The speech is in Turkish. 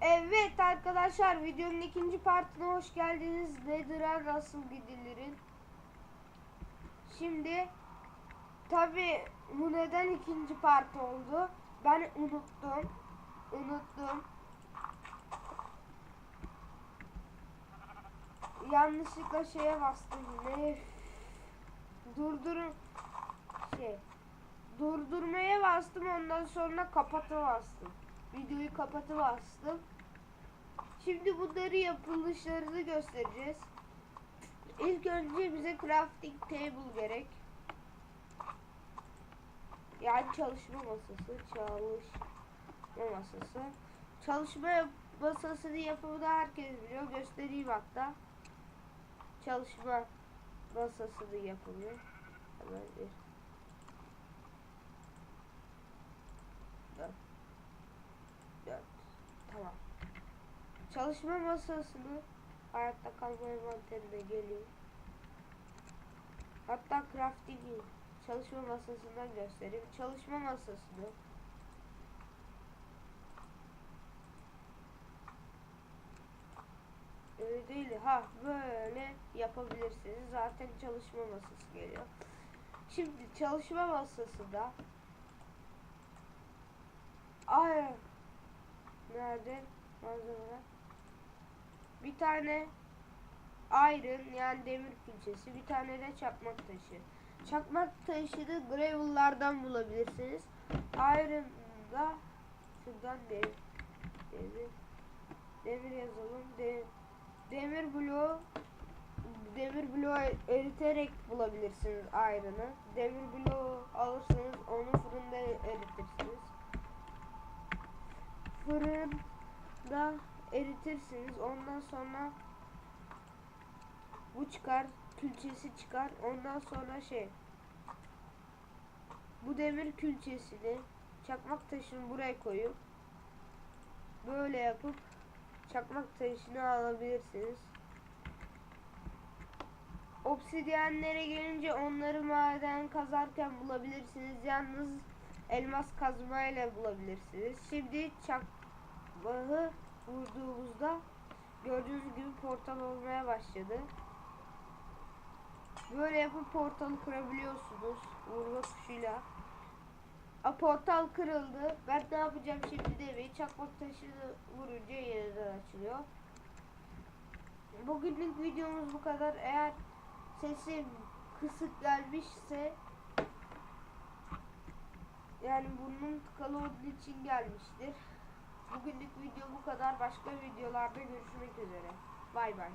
Evet arkadaşlar videonun ikinci partine hoş geldiniz. Nether'a nasıl gidilirin? Şimdi tabi bu neden ikinci part oldu? Ben unuttum. Unuttum. Yanlışlıkla şeye bastım. Ne? Durdurun şey. Durdurmaya bastım ondan sonra kapata bastım. Videoyu kapatı bastım. Şimdi bunları yapılışlarını göstereceğiz. İlk önce bize crafting table gerek. Yani çalışma masası, çalışma masası. Çalışma masasını yapımını herkes biliyor. Göstereyim hatta. Çalışma masasını yapımı. Hemen bir. Dört. Çalışma masasını hayatta kalma envanterine geliyor. Hatta crafting'i çalışma masasından göstereyim. Çalışma masasını öyle değil ha böyle yapabilirsiniz. Zaten çalışma masası geliyor. Şimdi çalışma masası da ay nerede malzemeler? Bir tane iron yani demir külçesi, bir tane de çakmak taşı. Çakmak taşını gravel'lardan bulabilirsiniz. Iron'da şuradan demir, demir, demir yazalım. De, demir bloğu demir bloğu eriterek bulabilirsiniz iron'ı. Demir bloğu alırsanız onu fırında eritirsiniz. Fırında eritirsiniz. Ondan sonra bu çıkar, külçesi çıkar. Ondan sonra şey bu demir külçesini çakmak taşını buraya koyup böyle yapıp çakmak taşını alabilirsiniz. Obsidyenlere gelince onları maden kazarken bulabilirsiniz. Yalnız elmas kazmayla bulabilirsiniz. Şimdi çakmağı vurduğumuzda gördüğünüz gibi portal olmaya başladı. Böyle yapıp portalı kırabiliyorsunuz vurma tuşuyla. A portal kırıldı. Ben ne yapacağım şimdi demeyi çakmak taşını vurunca yeniden açılıyor. Bugünlük videomuz bu kadar. Eğer sesim kısık gelmişse yani burnum tıkalı olduğu için gelmiştir. Bugünlük video bu kadar. Başka videolarda görüşmek üzere. Bay bay.